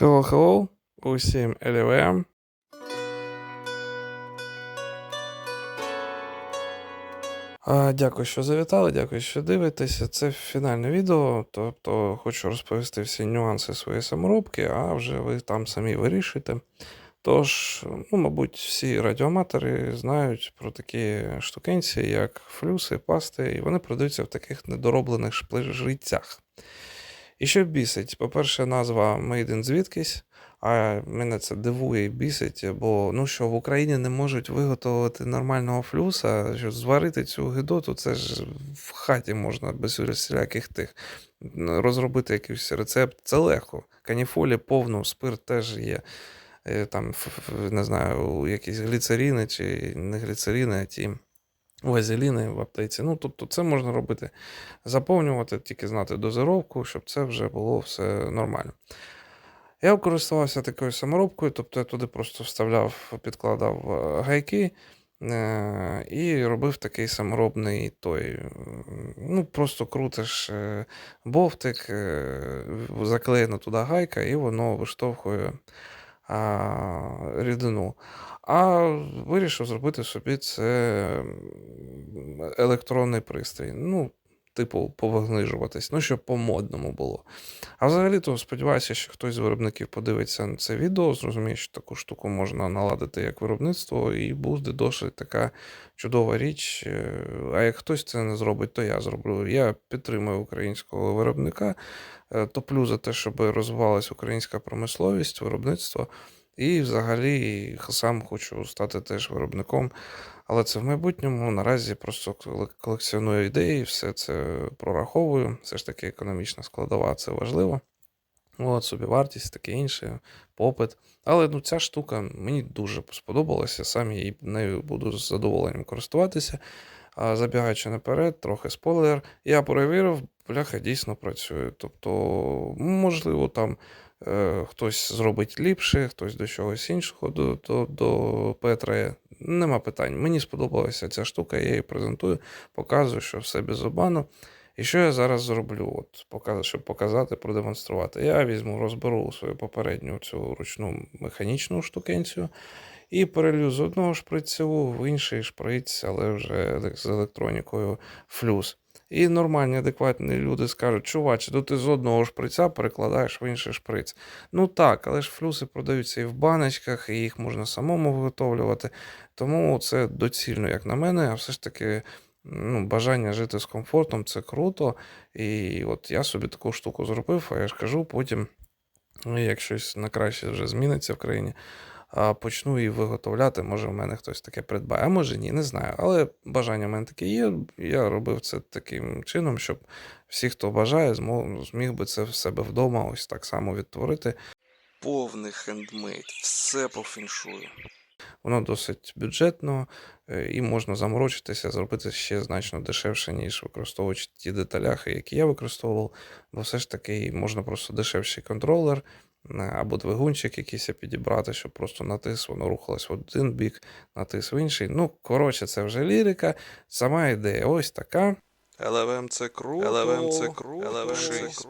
Hello, hello, усім LLM. Дякую, що завітали, дякую, що дивитеся. Це фінальне відео, тобто хочу розповісти всі нюанси своєї саморобки, а вже ви там самі вирішуєте. Тож, ну, мабуть, всі радіоаматори знають про такі штукенці, як флюси, пасти, і вони продаються в таких недороблених шплижицях. І що бісить? По-перше, назва in звідкись, а мене це дивує і бісить, бо ну що в Україні не можуть виготовити нормального флюса, що зварити цю гидоту, це ж в хаті можна без всіляких тих розробити якийсь рецепт. Це легко. Каніфолі повно, спирт теж є. Е, там, не знаю, якісь гліцеріни чи не гліцеріни, а ті вазеліни в аптеці. Ну, тобто це можна робити, заповнювати, тільки знати дозировку, щоб це вже було все нормально. Я користувався такою саморобкою, тобто я туди просто вставляв, підкладав е, гайки е, і робив такий саморобний той. Ну, Просто крутиш е, бовтик, заклеєна туди гайка, і воно виштовхує рідину. А вирішив зробити собі це електронний пристрій. Ну, типу, повигнижуватись, ну, щоб по-модному було. А взагалі-то сподіваюся, що хтось з виробників подивиться на це відео, зрозуміє, що таку штуку можна наладити як виробництво, і буде досить така чудова річ. А як хтось це не зробить, то я зроблю. Я підтримую українського виробника, е, топлю за те, щоб розвивалася українська промисловість, виробництво. І взагалі сам хочу стати теж виробником. Але це в майбутньому наразі просто колекціоную ідеї, все це прораховую. Все ж таки економічна складова це важливо. От, собі вартість, таке інше, попит. Але ну, ця штука мені дуже сподобалася, сам я нею буду з задоволенням користуватися. А Забігаючи наперед, трохи спойлер, я перевірив, бляха дійсно працює. Тобто, можливо, там хтось зробить ліпше, хтось до чогось іншого, до до, до Петра. Нема питань. Мені сподобалася ця штука, я її презентую, показую, що все без обману. І що я зараз зроблю, От, щоб показати, продемонструвати. Я візьму, розберу свою попередню цю ручну механічну штукенцію і перелью з одного шприцю в інший шприць, але вже з електронікою флюс. І нормальні, адекватні люди скажуть, чувач, то ти з одного шприця перекладаєш в інший шприц. Ну так, але ж флюси продаються і в баночках, і їх можна самому виготовлювати. Тому це доцільно, як на мене, а все ж таки ну, бажання жити з комфортом це круто. І от я собі таку штуку зробив, а я ж кажу, потім, як щось на краще вже зміниться в країні почну її виготовляти. Може, в мене хтось таке придбає, а може ні, не знаю. Але бажання в мене таке є. Я робив це таким чином, щоб всі, хто бажає, зміг би це в себе вдома ось так само відтворити. Повний хендмейд, все по фіншую. Воно досить бюджетно е, і можна заморочитися, зробити ще значно дешевше, ніж використовуючи ті деталяхи, які я використовував, бо все ж таки можна просто дешевший контролер, або двигунчик якийсь підібрати, щоб просто натис, воно рухалось в один бік, натис в інший. Ну, коротше, це вже лірика. Сама ідея ось така. LVM це круто. LVM це круто. LVM це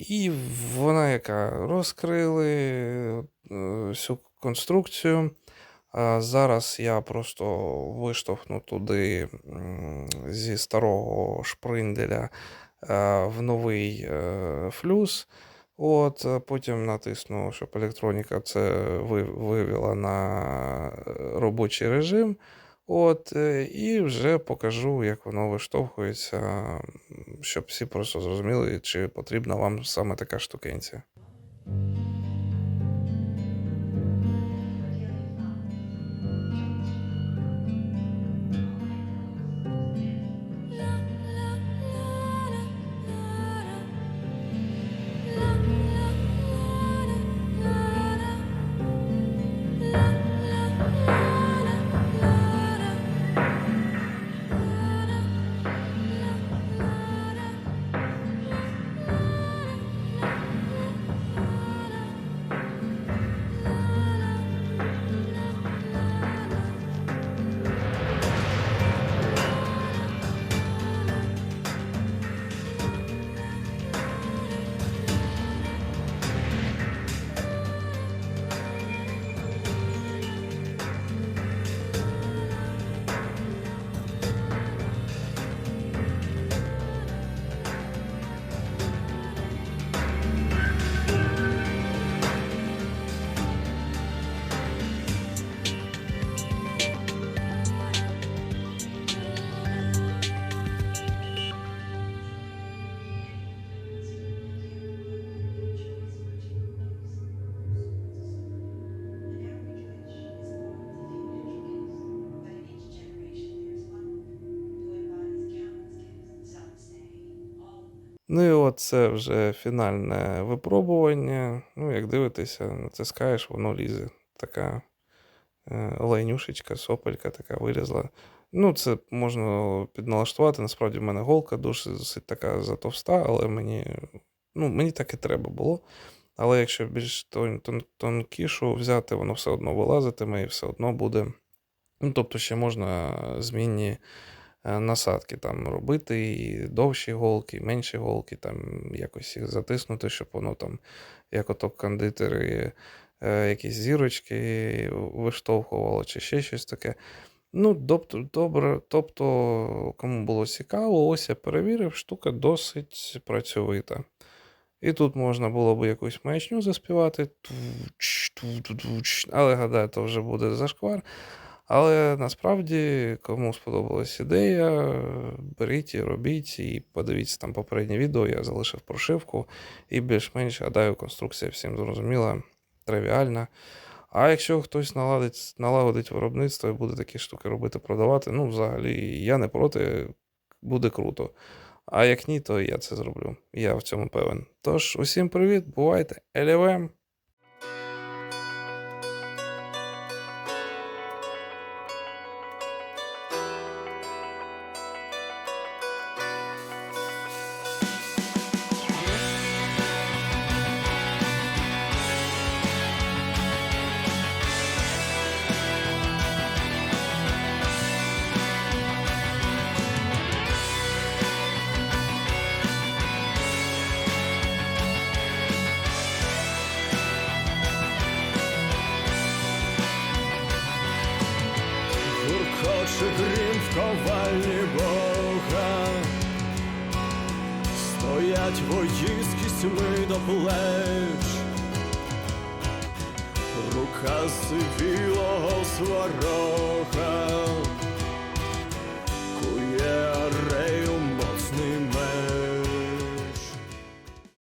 І вона яка розкрили е, всю конструкцію. Зараз я просто виштовхну туди зі старого шпринделя Е, в новий е, флюс. От, Потім натисну, щоб електроніка це вивела на робочий режим. От, е, І вже покажу, як воно виштовхується, щоб всі просто зрозуміли, чи потрібна вам саме така штукенція. Ну і от це вже фінальне випробування. Ну, як дивитеся, натискаєш, воно лізе. Така е, лайнюшечка, сопелька така вилізла. Ну, це можна підналаштувати. Насправді в мене голка дуже досить така затовста, але мені, ну, мені так і треба було. Але якщо більш тон, тон, тонкішу взяти, воно все одно вилазитиме і все одно буде. Ну, тобто ще можна змінні насадки там робити, і довші голки, і менші голки, там якось їх затиснути, щоб воно там, як ото кондитери, е, якісь зірочки виштовхувало, чи ще щось таке. Ну, тобто, добре, тобто, кому було цікаво, ось я перевірив, штука досить працьовита. І тут можна було б якусь маячню заспівати, але гадаю, то вже буде зашквар. Але насправді, кому сподобалась ідея, беріть і робіть, і подивіться там попереднє відео, я залишив прошивку, і більш-менш гадаю, конструкція всім зрозуміла, тривіальна. А якщо хтось наладить, налагодить виробництво і буде такі штуки робити, продавати, ну, взагалі, я не проти, буде круто. А як ні, то я це зроблю. Я в цьому певен. Тож, усім привіт, бувайте, елівем! Гуркоче грім в ковальні Бога, стоять вої з до плеч, рука сивілого сварога